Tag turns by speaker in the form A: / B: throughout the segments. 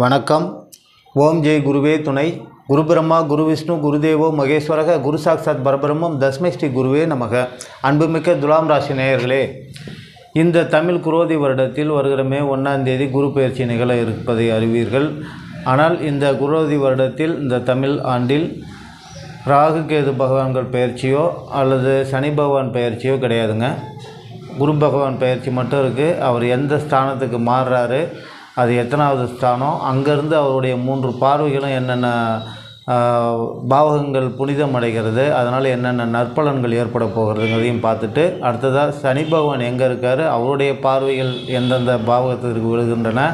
A: வணக்கம். ஓம் ஜெய் குருவே துணை. குரு பிரம்மா குரு விஷ்ணு குருதேவோ மகேஸ்வரக குரு சாக்சாத் பரபிரம்மம் தஸ்மை ஸ்ரீ குருவே நமக. அன்புமிக்க துலாம் ராசி நேயர்களே இந்த தமிழ் குரோதி வருடத்தில் வருகிற மே ஒன்றாம் தேதி குரு பயிற்சி நிகழ இருப்பதை அறிவீர்கள். ஆனால் இந்த குரோதி வருடத்தில் இந்த தமிழ் ஆண்டில் ராகு கேது பகவான்கள் பயிற்சியோ அல்லது சனி பகவான் பயிற்சியோ கிடையாதுங்க. குரு பகவான் பயிற்சி மட்டும் இருக்குது அவர் எந்த ஸ்தானத்துக்கு மாறுறாரு அது எத்தனாவது ஸ்தானம்? அங்கேருந்து அவருடைய மூன்று பார்வைகளும் என்னென்ன பாவகங்கள் புனிதம் அடைகிறது அதனால் என்னென்ன நற்பலன்கள் ஏற்பட போகிறதுங்கிறதையும் பார்த்துட்டு அடுத்ததாக சனி பகவான் எங்கே இருக்கார்? அவருடைய பார்வைகள் எந்தெந்த பாவகத்திற்கு விழுகின்றன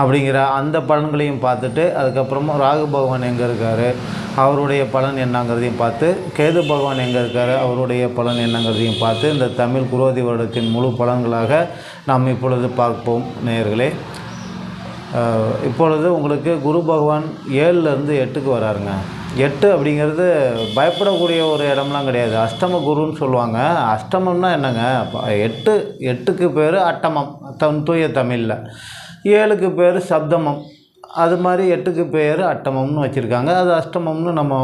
A: அப்படிங்கிற அந்த பலன்களையும் பார்த்துட்டு அதுக்கப்புறமா ராகு பகவான் எங்கே இருக்கார்? அவருடைய பலன் என்னங்கிறதையும் பார்த்து கேது பகவான் எங்கே இருக்கார்? அவருடைய பலன் என்னங்கிறதையும் பார்த்து இந்த தமிழ் குரோதி வருடத்தின் முழு பலன்களாக நாம் இப்பொழுது பார்ப்போம் நேயர்களே. இப்பொழுது உங்களுக்கு குரு பகவான் ஏழுலேருந்து எட்டுக்கு வராருங்க. எட்டு அப்படிங்கிறது பயப்படக்கூடிய ஒரு இடம்லாம் கிடையாது. அஷ்டம குருன்னு சொல்லுவாங்க. அஷ்டமம்னா என்னங்க? எட்டு எட்டுக்கு பேர் அட்டமம். தன் தூய தமிழில். ஏழுக்கு பேர் சப்தமம். அது மாதிரி எட்டுக்கு பேர் அட்டமம்னு வச்சுருக்காங்க. அது அஷ்டமம்னு நம்ம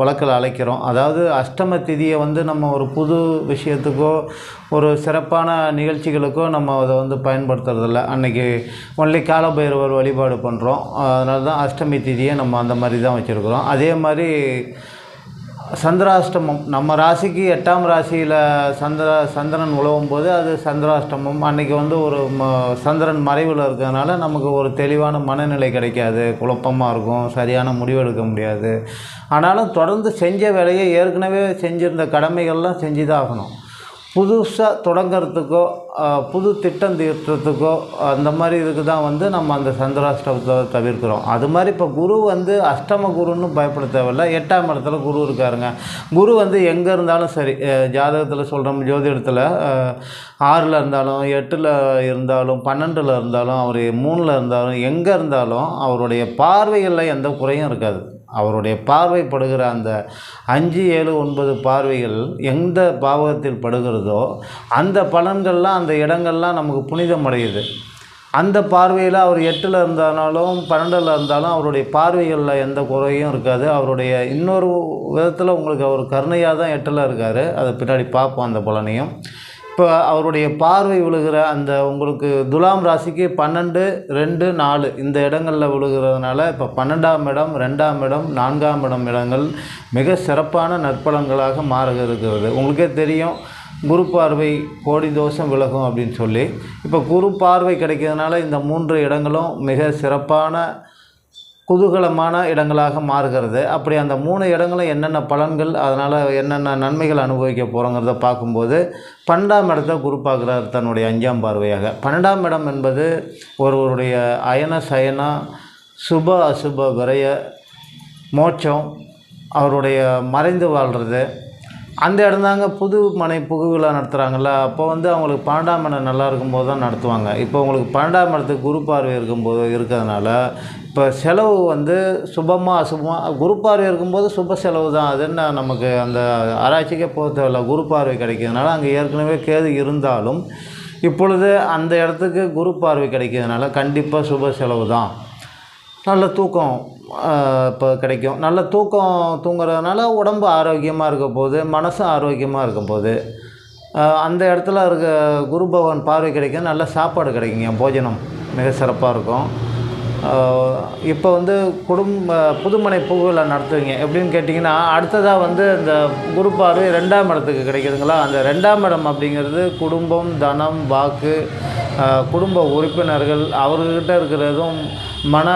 A: வழக்கில் அழைக்கிறோம். அதாவது அஷ்டம திதியை வந்து நம்ம ஒரு புது விஷயத்துக்கோ ஒரு சிறப்பான நிகழ்ச்சிகளுக்கோ நம்ம அதை வந்து பயன்படுத்துறதில்ல. அன்றைக்கி ஒன்லி காலபைரவர் வழிபாடு பண்ணுறோம் அதனால தான் அஷ்டமி திதியை நம்ம அந்த மாதிரி தான் வச்சுருக்குறோம். அதே மாதிரி சந்திராஷ்டமம். நம்ம ராசிக்கு எட்டாம் ராசியில் சந்திர சந்திரன் உழவும் போது அது சந்திராஷ்டமம். அன்றைக்கி வந்து ஒரு ம சந்திரன் மறைவில் இருக்கிறதுனால நமக்கு ஒரு தெளிவான மனநிலை கிடைக்காது. குழப்பமாக இருக்கும். சரியான முடிவெடுக்க முடியாது. ஆனாலும் தொடர்ந்து செஞ்ச வேலையை ஏற்கனவே செஞ்சிருந்த கடமைகள்லாம் செஞ்சு தான் ஆகணும். புதுசாக தொடங்கிறதுக்கோ புது திட்டம் தீர்த்துறதுக்கோ அந்த மாதிரி இதுக்கு தான் வந்து நம்ம அந்த சந்திராஷ்டமத்தை தவிர்க்கிறோம். அது மாதிரி இப்போ குரு வந்து அஷ்டம குருன்னு பயப்பட தேவையில்ல. எட்டாம் இடத்துல குரு இருக்காருங்க. குரு வந்து எங்கே இருந்தாலும் சரி ஜாதகத்தில் சொல்கிறோம் ஜோதிடத்தில் ஆறில் இருந்தாலும் எட்டில் இருந்தாலும் பன்னெண்டில் இருந்தாலும் அவர் மூணில் இருந்தாலும் எங்கே இருந்தாலும் அவருடைய பார்வைகளில் எந்த குறையும் இருக்காது. அவருடைய பார்வை படுகிற அந்த அஞ்சு ஏழு ஒன்பது பார்வைகள் எந்த பாவகத்தில் படுகிறது அந்த பலன்கள்லாம் அந்த இடங்கள்லாம் நமக்கு புனிதம் அடையுது அந்த பார்வையில் அவர் எட்டில் இருந்தாலும் பன்னெண்டில் இருந்தாலும் அவருடைய பார்வைகளில் எந்த குறையும் இருக்காது. அவருடைய இன்னொரு விதத்தில் உங்களுக்கு அவர் கருணையாக தான் எட்டில் இருக்கார். அதை பின்னாடி பார்ப்போம் அந்த பலனையும். இப்போ அவருடைய பார்வை விழுகிற அந்த உங்களுக்கு துலாம் ராசிக்கு பன்னெண்டு ரெண்டு நாலு இந்த இடங்களில் விழுகிறதுனால இப்போ பன்னெண்டாம் இடம் ரெண்டாம் இடம் நான்காம் இடம் இடங்கள் மிக சிறப்பான நற்பலன்களாக மாறுகிறது இருக்கிறது உங்களுக்கே தெரியும் குரு பார்வை கோடி தோஷம் விலகும் அப்படின்னு சொல்லி. இப்போ குரு பார்வை கிடைக்கிறதுனால இந்த மூன்று இடங்களும் மிக சிறப்பான குதூகலமான இடங்களாக மாறுகிறது. அப்படி அந்த மூணு இடங்களும் என்னென்ன பலன்கள் அதனால் என்னென்ன நன்மைகள் அனுபவிக்க போகிறோங்கிறத பார்க்கும்போது பன்னெண்டாம் இடத்தை குரு பார்க்குறார் தன்னுடைய அஞ்சாம் பார்வையாக. பன்னெண்டாம் இடம் என்பது ஒருவருடைய அயன சயன சுப அசுப விரய மோட்சம் அவருடைய மறைந்து வாழ்கிறது அந்த இடம்தாங்க புது மனை புகு விழா நடத்துகிறாங்கல்ல அப்போ வந்து அவங்களுக்கு பன்னெண்டாம் மனம் நல்லா இருக்கும்போது தான் நடத்துவாங்க. இப்போ உங்களுக்கு பன்னெண்டாம் மனத்துக்கு குரு பார்வை இருக்கும்போது இருக்கிறதுனால இப்போ செலவு வந்து சுபமாக அசுபமாக குரு பார்வை இருக்கும்போது சுப செலவு தான். அது என்ன நமக்கு அந்த ஆராய்ச்சிக்கே போக தேவையில்ல. குரு பார்வை கிடைக்கிறதுனால அங்கே ஏற்கனவே கேது இருந்தாலும் இப்பொழுது அந்த இடத்துக்கு குரு பார்வை கிடைக்கிறதுனால கண்டிப்பாக சுப செலவு தான். நல்ல தூக்கம் இப்போ கிடைக்கும். நல்ல தூக்கம் தூங்குறதுனால உடம்பு ஆரோக்கியமாக இருக்க போது மனசும் ஆரோக்கியமாக இருக்க போது அந்த இடத்துல இருக்க குரு பகவான் பார்வை கிடைக்கும் நல்ல சாப்பாடு கிடைக்குங்க. போஜனம் மிக சிறப்பாக இருக்கும். இப்போ வந்து குடும்ப புதுமனை பூவில் நடத்துவீங்க. எப்படின்னு கேட்டிங்கன்னா அடுத்ததாக வந்து இந்த குரு பார்வை ரெண்டாம் இடத்துக்கு கிடைக்குதுங்களா? அந்த ரெண்டாம் இடம் அப்படிங்கிறது குடும்பம் தனம் வாக்கு குடும்ப உறுப்பினர்கள் அவர்கிட்ட இருக்கிறதும் மன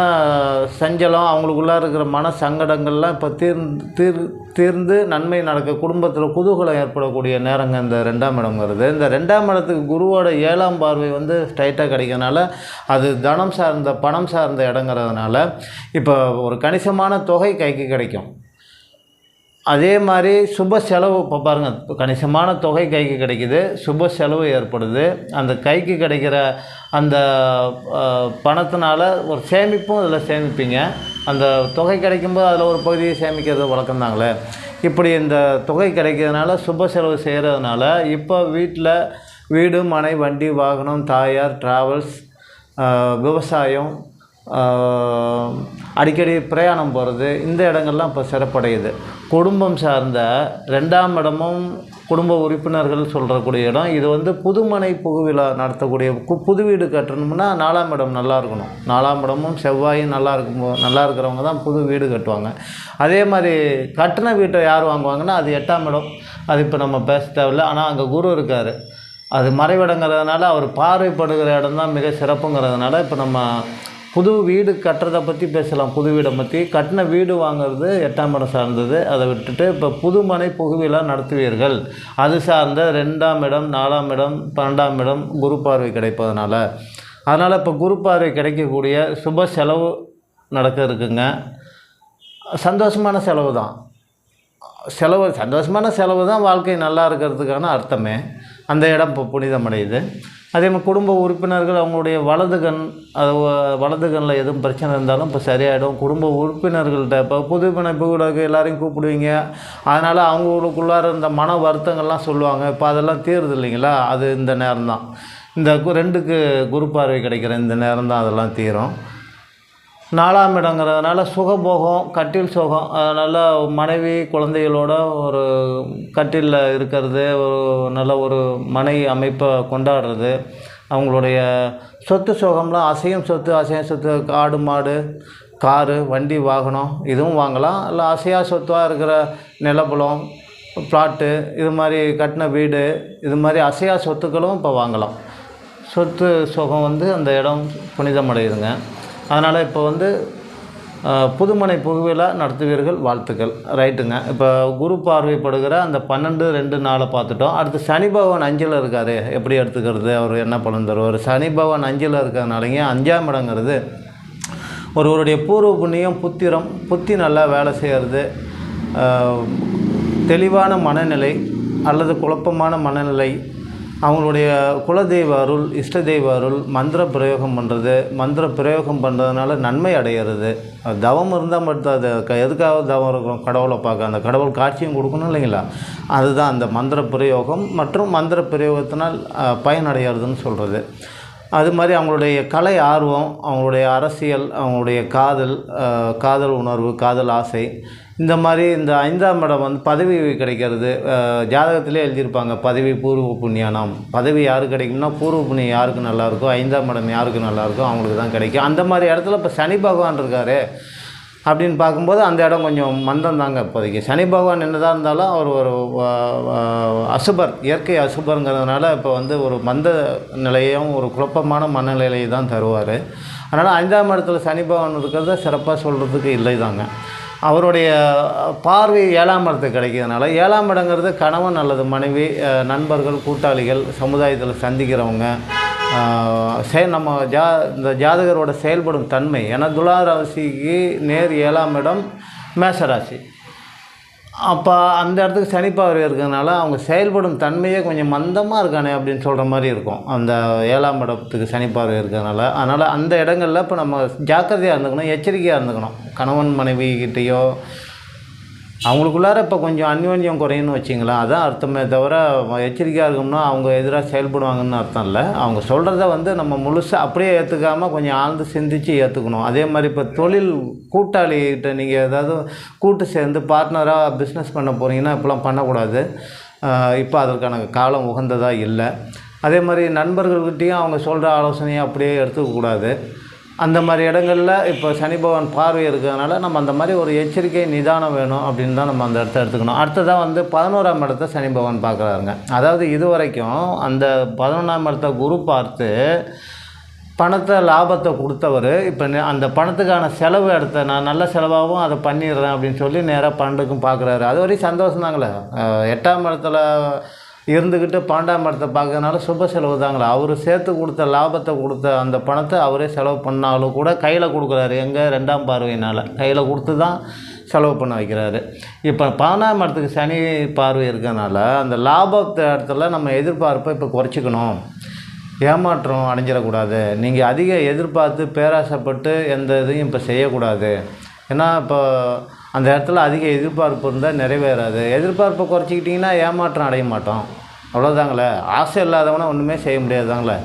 A: சஞ்சலம் அவங்களுக்குள்ளே இருக்கிற மன சங்கடங்கள்லாம் இப்போ தீர் தீர் தீர்ந்து நன்மை நடக்க குடும்பத்தில் குதூகலம் ஏற்படக்கூடிய நேரங்க இந்த ரெண்டாம் இடங்கிறது இந்த ரெண்டாம் இடத்துக்கு குருவோட ஏழாம் பார்வை வந்து ஸ்ட்ரைட்டாக கிடைக்கிறனால அது தனம் சார்ந்த பணம் சார்ந்த இடங்கிறதுனால இப்போ ஒரு கணிசமான தொகை கைக்கு கிடைக்கும். அதே மாதிரி சுப செலவு இப்போ பாருங்கள் கணிசமான தொகை கைக்கு கிடைக்குது. சுப செலவு ஏற்படுது. அந்த கைக்கு கிடைக்கிற அந்த பணத்தினால் பணத்தினால ஒரு சேமிப்பும் அதில் சேமிப்பீங்க. அந்த தொகை கிடைக்கும்போது அதில் ஒரு பகுதியை சேமிக்கிறது வழக்கம்தாங்களே. இப்படி இந்த தொகை கிடைக்கிறதுனால சுப செலவு செய்கிறதுனால இப்போ வீட்டில் வீடு மனை வண்டி வாகனம் தாயார் ட்ராவல்ஸ் விவசாயம் அடிக்கடி பிரயாணம் போகிறது இந்த இடங்கள்லாம் இப்போ சிறப்படையுது. குடும்பம் சார்ந்த ரெண்டாம் இடமும் குடும்ப உறுப்பினர்கள் சொல்கிறக்கூடிய இடம். இது வந்து புதுமனை புகுவிழா நடத்தக்கூடிய கு- புது வீடு கட்டணும்னா நாலாம் இடம் நல்லா இருக்கணும். நாலாம் இடமும் செவ்வாயும் நல்லா இருக்கும் நல்லா இருக்கிறவங்க தான் புது வீடு கட்டுவாங்க. அதே மாதிரி கட்டின வீட்டை யார் வாங்குவாங்கன்னா அது எட்டாம் இடம். அது இப்போ நம்ம பேச தேவையில்ல. ஆனால் அங்கே குரு இருக்கார். அது மறைவிடங்கிறதுனால அவர் பார்வைப்படுகிற இடம் தான் மிக சிறப்புங்கிறதுனால இப்போ நம்ம புது வீடு கட்டுறதை பற்றி பேசலாம். புது வீடை பற்றி கட்டின வீடு வாங்குறது எட்டாம் இடம் சார்ந்தது. அதை விட்டுட்டு இப்போ புதுமனை புகுவிழா நடத்துவீர்கள். அது சார்ந்த ரெண்டாம் இடம் நாலாம் இடம் பன்னெண்டாம் இடம் குரு பார்வை கிடைப்பதனால. அதனால் இப்போ குரு பார்வை கிடைக்கக்கூடிய சுப செலவு நடக்க இருக்குங்க. சந்தோஷமான செலவு தான். செலவு சந்தோஷமான செலவு தான் வாழ்க்கை நல்லா இருக்கிறதுக்கான அர்த்தமே. அந்த இடம் இப்போ புனிதமடையுது. அதே மாதிரி குடும்ப உறுப்பினர்கள் அவங்களுடைய வலது கண் அது வலது கண்ணில் எதுவும் பிரச்சனை இருந்தாலும் இப்போ சரியாயிடும். குடும்ப உறுப்பினர்கள்ட்ட இப்போ புது பிணைப்பு கூட எல்லாரையும் கூப்பிடுவீங்க. அதனால் அவங்களுக்குள்ளார இந்த மன வருத்தங்கள்லாம் சொல்லுவாங்க. இப்போ அதெல்லாம் தீருது இல்லைங்களா? அது இந்த நேரம் தான் இந்த ரெண்டுக்கு குரு பார்வை கிடைக்கிற இந்த நேரம் தான் அதெல்லாம் தீரும். நாலாம் இடங்கிறதுனால சுகபோகம் கட்டில் சுகம் அதனால் மனைவி குழந்தைகளோட ஒரு கட்டிலில் இருக்கிறது ஒரு நல்ல ஒரு மனை அமைப்பை கொண்டாடுறது. அவங்களுடைய சொத்து சுகம்லாம் அசையும் சொத்து அசையும் சொத்து ஆடு மாடு காரு வண்டி வாகனம் இதுவும் வாங்கலாம். இல்லை அசையா சொத்தாக இருக்கிற நிலப்புலம் பிளாட்டு இது மாதிரி கட்டின வீடு இது மாதிரி அசையா சொத்துக்களும் இப்போ வாங்கலாம். சொத்து சுகம் வந்து அந்த இடம் புனிதமடையுதுங்க. அதனால் இப்போ வந்து புதுமனை புகுவிழா நடத்துவீர்கள் வாழ்த்துக்கள். ரைட்டுங்க. இப்போ குரு பார்வைப்படுகிற அந்த பன்னெண்டு ரெண்டு நாளை பார்த்துட்டோம். அடுத்து சனி பகவான் அஞ்சில் இருக்கார். எப்படி எடுத்துக்கிறது? அவர் என்ன பலன் தருவார்? சனி பகவான் அஞ்சில் இருக்கிறதுனாலங்க அஞ்சாம் இடங்கிறது ஒருவருடைய பூர்வ புண்ணியம் புத்திரம் புத்தி நல்லா வேலை செய்கிறது தெளிவான மனநிலை அல்லது குழப்பமான மனநிலை அவங்களுடைய குலதெய்வ அருள் இஷ்ட தெய்வ அருள் மந்திர பிரயோகம் பண்ணுறது மந்திர பிரயோகம் பண்ணுறதுனால நன்மை அடையிறது. தவம் இருந்தால் மட்டும் அது க- எதுக்காக தவம் இருக்கிறோம்? கடவுளை பார்க்க. அந்த கடவுள் காட்சியும் கொடுக்கணும் இல்லைங்களா? அதுதான் அந்த மந்திர பிரயோகம் மற்றும் மந்திர பிரயோகத்தினால் பயனடைகிறதுன்னு சொல்கிறது அது மாதிரி அவங்களுடைய கலை ஆர்வம் அவங்களுடைய அரசியல் அவங்களுடைய காதல் காதல் உணர்வு காதல் ஆசை இந்த மாதிரி இந்த ஐந்தாம் இடம் வந்து பதவி கிடைக்கிறது ஜாதகத்திலே எழுதியிருப்பாங்க பதவி பூர்வ புண்ணியானம். பதவி யாருக்கு கிடைக்கும்னா பூர்வ புண்ணியம் யாருக்கு நல்லாயிருக்கோ ஐந்தாம் இடம் யாருக்கு நல்லாயிருக்கோ அவங்களுக்கு தான் கிடைக்கும். அந்த மாதிரி இடத்துல இப்போ சனி பகவான் இருக்காரு அப்படின்னு பார்க்கும்போது அந்த இடம் கொஞ்சம் மந்தம் தாங்க இப்போதைக்கு. சனி பகவான் என்னதாக இருந்தாலும் அவர் ஒரு அசுபர் இயற்கை அசுபருங்கிறதுனால இப்போ வந்து ஒரு மந்த நிலையும் ஒரு குழப்பமான மனநிலையை தான் தருவார். அதனால் ஐந்தாம் இடத்துல சனி பகவான் இருக்கிறத சிறப்பாக சொல்கிறதுக்கு இல்லை தாங்க. அவருடைய பார்வை ஏழாம் இடத்துக்கு கிடைக்கிறதுனால ஏழாம் இடங்கிறது கணவன் அல்லது மனைவி நண்பர்கள் கூட்டாளிகள் சமுதாயத்தில் சந்திக்கிறவங்க சே செ நம்ம ஜா இந்த ஜாதகரோட செயல்படும் தன்மை. ஏன்னா துலா ராசிக்கு நேர் ஏழாம் இடம் மேசராசி அப்போ அந்த இடத்துக்கு சனிப்பாவை இருக்கிறதுனால அவங்க செயல்படும் தன்மையே கொஞ்சம் மந்தமாக இருக்கானே அப்படின்னு சொல்கிற மாதிரி இருக்கும். அந்த ஏழாம் இடத்துக்கு சனிப்பார்வை இருக்கிறதுனால. அதனால் அந்த இடங்களில் இப்போ நம்ம ஜாக்கிரதையாக இருந்துக்கணும் எச்சரிக்கையாக இருந்துக்கணும். கணவன் மனைவி கிட்டேயோ அவங்களுக்குள்ளார இப்போ கொஞ்சம் அந்யோன்யம் குறையுன்னு வச்சிங்களேன். அதான் அர்த்தமே தவிர எச்சரிக்கையாக இருக்கணும்னா அவங்க எதிராக செயல்படுவாங்கன்னு அர்த்தம் இல்லை. அவங்க சொல்கிறத வந்து நம்ம முழுசாக அப்படியே ஏற்றுக்காமல் கொஞ்சம் ஆழ்ந்து சிந்தித்து ஏற்றுக்கணும் அதே மாதிரி இப்போ தொழில் கூட்டாளிகிட்ட நீங்கள் ஏதாவது கூட்டு சேர்ந்து பார்ட்னராக பிஸ்னஸ் பண்ண போகிறீங்கன்னா இப்போலாம் பண்ணக்கூடாது. இப்போ அதற்கான காலம் உகந்ததாக இல்லை. அதே மாதிரி நண்பர்கள்கிட்டேயும் அவங்க சொல்கிற ஆலோசனையை அப்படியே எடுத்துக்கக்கூடாது. அந்த மாதிரி இடங்களில் இப்போ சனி பகவான் பார்வை இருக்கிறதுனால நம்ம அந்த மாதிரி ஒரு எச்சரிக்கை நிதானம் வேணும் அப்படின்னு தான் நம்ம அந்த இடத்த எடுத்துக்கணும். அடுத்ததாக வந்து பதினோராம் இடத்த சனி பகவான் பார்க்குறாருங்க. அதாவது இது வரைக்கும் அந்த பதினொன்றாம் இடத்த குரு பார்த்து பணத்தை லாபத்தை கொடுத்தவர் இப்போ நெ- அந்த பணத்துக்கான செலவு இடத்த நான் நல்ல செலவாகவும் அதை பண்ணிடுறேன் அப்படின்னு சொல்லி நேராக பன்னெண்டுக்கும் பார்க்குறாரு. அது வரையும் சந்தோஷம் தாங்களே. எட்டாம் இடத்துல இருந்துக்கிட்டு பாண்டா மரத்தை பார்க்கறதுனால சுப செலவு தாங்களே? அவர் சேர்த்து கொடுத்த லாபத்தை கொடுத்த அந்த பணத்தை அவரே செலவு பண்ணாலும் கூட கையில் கொடுக்குறாரு. எங்கே? ரெண்டாம் பார்வையினால். கையில் கொடுத்து தான் செலவு பண்ண வைக்கிறாரு. இப்போ பதினாம் இடத்துக்கு சனி பார்வை இருக்கிறனால அந்த லாபத்தை இடத்துல நம்ம எதிர்பார்ப்பை இப்போ குறைச்சிக்கணும். ஏமாற்றம் அடைஞ்சிடக்கூடாது. நீங்கள் அதிக எதிர்பார்த்து பேராசைப்பட்டு எந்த இதையும் இப்போ செய்யக்கூடாது. ஏன்னா இப்போ அந்த இடத்துல அதிக எதிர்பார்ப்பு இருந்தால் நிறைவேறாது. எதிர்பார்ப்பை குறைச்சிக்கிட்டிங்கன்னா ஏமாற்றம் அடைய மாட்டோம். அவ்வளோதாங்களே ஆசை இல்லாதவனா ஒன்றுமே செய்ய முடியாதுதாங்களே.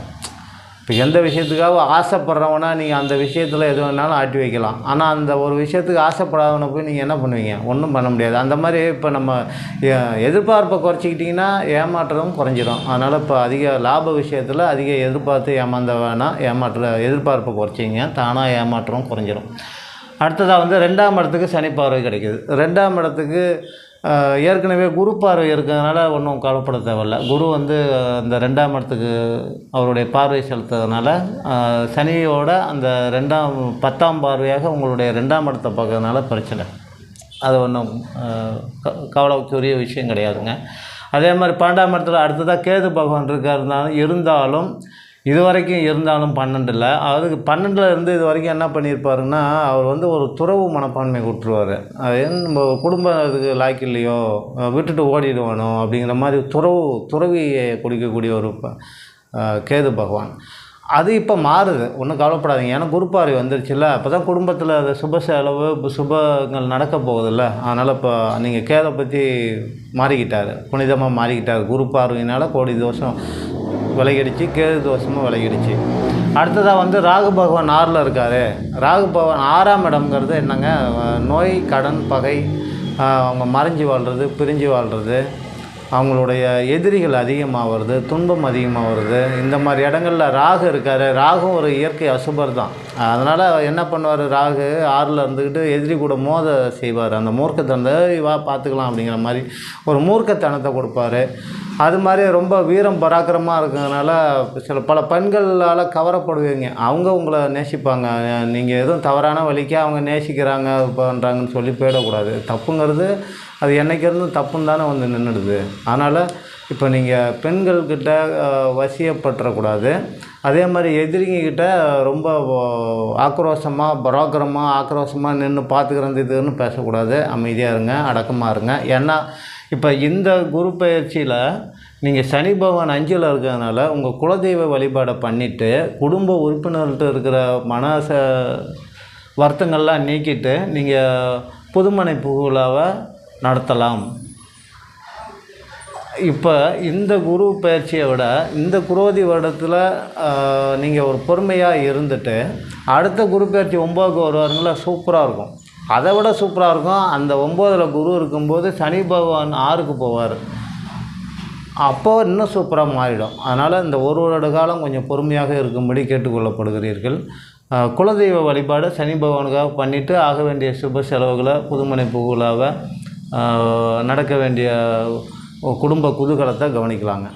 A: இப்போ எந்த விஷயத்துக்காக ஆசைப்படுறவனா நீங்கள் அந்த விஷயத்தில் எது வேணாலும் ஆட்டி வைக்கலாம். ஆனால் அந்த ஒரு விஷயத்துக்கு ஆசைப்படாதவனை போய் நீங்கள் என்ன பண்ணுவீங்க? ஒன்றும் பண்ண முடியாது. அந்த மாதிரி இப்போ நம்ம எதிர்பார்ப்பை குறைச்சிக்கிட்டிங்கன்னா ஏமாற்றமும் குறைஞ்சிரும். அதனால் இப்போ அதிக லாப விஷயத்தில் அதிக எதிர்பார்த்து ஏமாந்த வேணாம் ஏமாற்ற எதிர்பார்ப்பை குறைச்சிங்க. தானாக ஏமாற்றம் குறைஞ்சிடும் அடுத்ததாக வந்து ரெண்டாம் இடத்துக்கு சனி பார்வை கிடைக்குது. ரெண்டாம் இடத்துக்கு ஏற்கனவே குரு பார்வை இருக்கிறதுனால ஒன்றும் கவலைப்பட தேவையில்ல. குரு வந்து அந்த ரெண்டாம் இடத்துக்கு அவருடைய பார்வை செலுத்துறதுனால சனியோட அந்த ரெண்டாம் பத்தாம் பார்வையாக உங்களுடைய ரெண்டாம் இடத்தை பார்க்கறதுனால பிரச்சனை. அது ஒன்றும் கவலைக்குரிய விஷயம் கிடையாதுங்க. அதே மாதிரி பன்னெண்டாம் இடத்துல அடுத்ததாக கேது பகவான் இருக்காருனாலும் இருந்தாலும் இது வரைக்கும் இருந்தாலும் பன்னெண்டில். அதுக்கு பன்னெண்டில் இருந்து இது வரைக்கும் என்ன பண்ணியிருப்பாருன்னா அவர் வந்து ஒரு துறவு மனப்பான்மை கொடுத்துருவார் அது நம்ம குடும்பம் அதுக்கு லாய்க்கு இல்லையோ விட்டுட்டு ஓடிடுவானோ அப்படிங்கிற மாதிரி துறவு துறவியை குடிக்கக்கூடிய ஒரு ப- கேது பகவான். அது இப்போ மாறுது. ஒன்றும் கவலைப்படாதீங்க. ஏன்னா குருப்பாரி வந்துருச்சுல்ல. அப்போ தான் குடும்பத்தில் அது சுப செலவு சுபங்கள் நடக்க போகுதுல்ல. அதனால் இப்போ நீங்கள் கேதை பற்றி மாறிக்கிட்டார். புனிதமாக மாறிக்கிட்டார் குரு பார்வையினால் கோடி தோஷம். விலகிடுச்சு கேது தோஷமும் விலகிடுச்சு. அடுத்ததாக வந்து ராகு பகவான் ஆறில் இருக்கார். ராகு பகவான் ஆறாம் இடம்ங்கிறது என்னங்க நோய் கடன் பகை அவங்க மறைஞ்சு வாழ்கிறது பிரிஞ்சு வாழ்கிறது அவங்களுடைய எதிரிகள் அதிகமாக வருது துன்பம் அதிகமாக வருது இந்த மாதிரி இடங்கள்ல ராகு இருக்கார். ராகும் ஒரு இயற்கை அசுபர் தான். அதனால் என்ன பண்ணுவார் ராகு? ஆறில் இருந்துக்கிட்டு எதிரி கூட மோத செய்வார். அந்த மூர்க்கத்தனத்தை வா பார்த்துக்கலாம் அப்படிங்கிற மாதிரி ஒரு மூர்க்கத்தனத்தை கொடுப்பாரு. அது மாதிரி ரொம்ப வீரம் பராக்கிரமாக இருக்கிறதுனால சில பல பெண்களால் கவரப்படுவீங்க. அவங்க உங்களை நேசிப்பாங்க. நீங்கள் எதுவும் தவறான வழிக்கு அவங்க நேசிக்கிறாங்க பண்ணுறாங்கன்னு சொல்லி போயிடக்கூடாது. தப்புங்கிறது அது என்னைக்கு தப்புன்னு தானே வந்து நின்றுடுது அதனால் இப்போ நீங்கள் பெண்கள்கிட்ட வசியப்பற்றக்கூடாது. அதே மாதிரி எதிரிங்கக்கிட்ட ரொம்ப ஆக்ரோஷமாக பராக்கிரமாக ஆக்ரோஷமாக நின்று பார்த்துக்கிறது இதுன்னு பேசக்கூடாது. அமைதியாக இருங்க அடக்கமாக இருங்க. ஏன்னா இப்போ இந்த குரு பயிற்சியில் நீங்கள் சனி பகவான் அஞ்சில் இருக்கிறதுனால உங்கள் குலதெய்வ வழிபாடை பண்ணிவிட்டு குடும்ப உறுப்பினர்கிட்ட இருக்கிற மனச வருத்தங்கள்லாம் நீக்கிட்டு நீங்கள் புதுமனை புகழாவை நடத்தலாம். இப்போ இந்த குரு பயிற்சியை விட இந்த குரோதி வருடத்தில் நீங்கள் ஒரு பொறுமையாக இருந்துட்டு அடுத்த குரு பயிற்சி ஒம்போதுக்கு வருவாருங்களா? சூப்பராக இருக்கும். அதை விட சூப்பராக இருக்கும் அந்த ஒம்போதில் குரு இருக்கும்போது சனி பகவான் ஆறுக்கு போவார். அப்போ இன்னும் சூப்பராக மாறிடும். அதனால் இந்த ஒரு வருட காலம் கொஞ்சம் பொறுமையாக இருக்கும்படி கேட்டுக்கொள்ளப்படுகிறீர்கள். குலதெய்வ வழிபாடு சனி பகவானுக்காக பண்ணிவிட்டு ஆக வேண்டிய சுப செலவுகளை புதுமனை புகழாக நடக்க வேண்டிய குடும்ப குதூகலத்தை கவனிக்கலாங்க.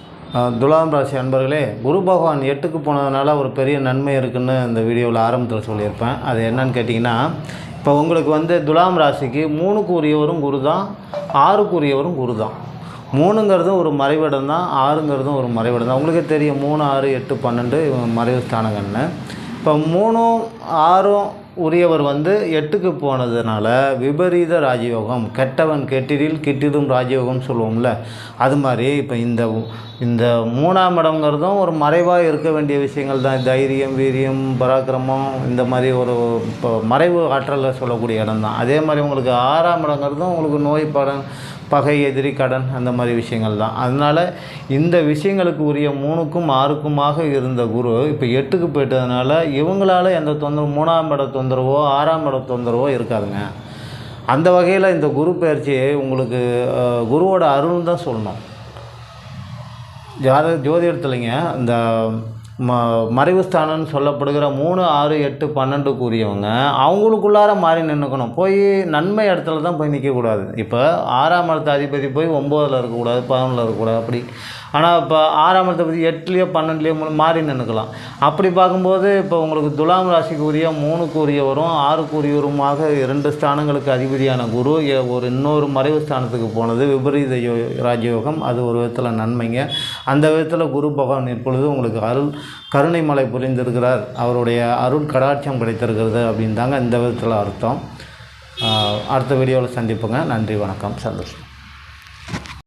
A: துலாம் ராசி அன்பர்களே குரு பகவான் எட்டுக்கு போனதுனால ஒரு பெரிய நன்மை இருக்குன்னு இந்த வீடியோவில் ஆரம்பத்தில் சொல்லியிருப்பேன். அது என்னன்னு கேட்டிங்கன்னா இப்போ உங்களுக்கு வந்து துலாம் ராசிக்கு மூணுக்கு உரியவரும் குரு தான் ஆறுக்கு உரியவரும் குரு தான். மூணுங்கிறதும் ஒரு மறைவிடம் தான் ஆறுங்கிறதும் ஒரு மறைவிடம் தான். உங்களுக்கே தெரியும் மூணு ஆறு எட்டு பன்னெண்டு இவங்க மறைவு ஸ்தானங்கள்னு. இப்போ மூணும் ஆறும் உரியவர் வந்து எட்டுக்கு போனதுனால விபரீத ராஜயோகம் கெட்டவன் கெட்டிடில் கிட்டிடும் ராஜயோகம் சொல்லுவோம்ல அது மாதிரி இப்போ இந்த இந்த மூணாம் இடங்கிறதும் ஒரு மறைவாக இருக்க வேண்டிய விஷயங்கள் தான். தைரியம் வீரியம் பராக்கிரமம் இந்த மாதிரி ஒரு இப்போ மறைவு ஆற்றலை சொல்லக்கூடிய இடம் தான். அதே மாதிரி உங்களுக்கு ஆறாம் இடங்கிறதும் உங்களுக்கு நோய் படம் பகை எதிரி கடன் அந்த மாதிரி விஷயங்கள் தான். அதனால் இந்த விஷயங்களுக்கு உரிய மூணுக்கும் ஆறுக்குமாக இருந்த குரு இப்போ எட்டுக்கு போயிட்டதுனால இவங்களால எந்த தொந்தரவு மூணாம் இட தொந்தரவோ ஆறாம் இட தொந்தரவோ இருக்காதுங்க. அந்த வகையில் இந்த குரு பயிற்சி உங்களுக்கு குருவோட அருள் தான் சொல்லணும். ஜாத ஜோதிடத்துலைங்க இந்த ம மறைவு ஸ்தானம்னு சொல்லப்படுகிற மூணு ஆறு எட்டு பன்னெண்டுக்குரியவங்க அவங்களுக்குள்ளார மாறி நின்றுக்கணும் போய் நன்மை இடத்துல தான் போய் நிற்கக்கூடாது இப்போ ஆறாம் இடத்து அதிபதி போய் ஒம்போதில் இருக்கக்கூடாது பதினொன்றில் இருக்கக்கூடாது அப்படி. ஆனால் இப்போ ஆறாம் இடத்தை பற்றி எட்டுலேயோ பன்னெண்டுலேயோ மூணு மாறி நின்றுக்கலாம் அப்படி பார்க்கும்போது இப்போ உங்களுக்கு துலாம் ராசிக்குரிய மூணுக்கு உரியவரும் ஆறுக்கு உரியவருமாக இரண்டு ஸ்தானங்களுக்கு அதிபதியான குரு ஒரு இன்னொரு மறைவு ஸ்தானத்துக்கு போனது விபரீத யோ ராஜயோகம். அது ஒரு விதத்தில் நன்மைங்க. அந்த விதத்தில் குரு பகவான் இப்பொழுது உங்களுக்கு அருள் கருணை மலை புரிந்திருக்கிறார் அவருடைய அருள் கடாட்சியம் கிடைத்திருக்கிறது அப்படின்னு தாங்க இந்த விதத்தில் அர்த்தம். அடுத்த வீடியோவில் சந்திப்புங்க. நன்றி வணக்கம். சந்தோஷம்.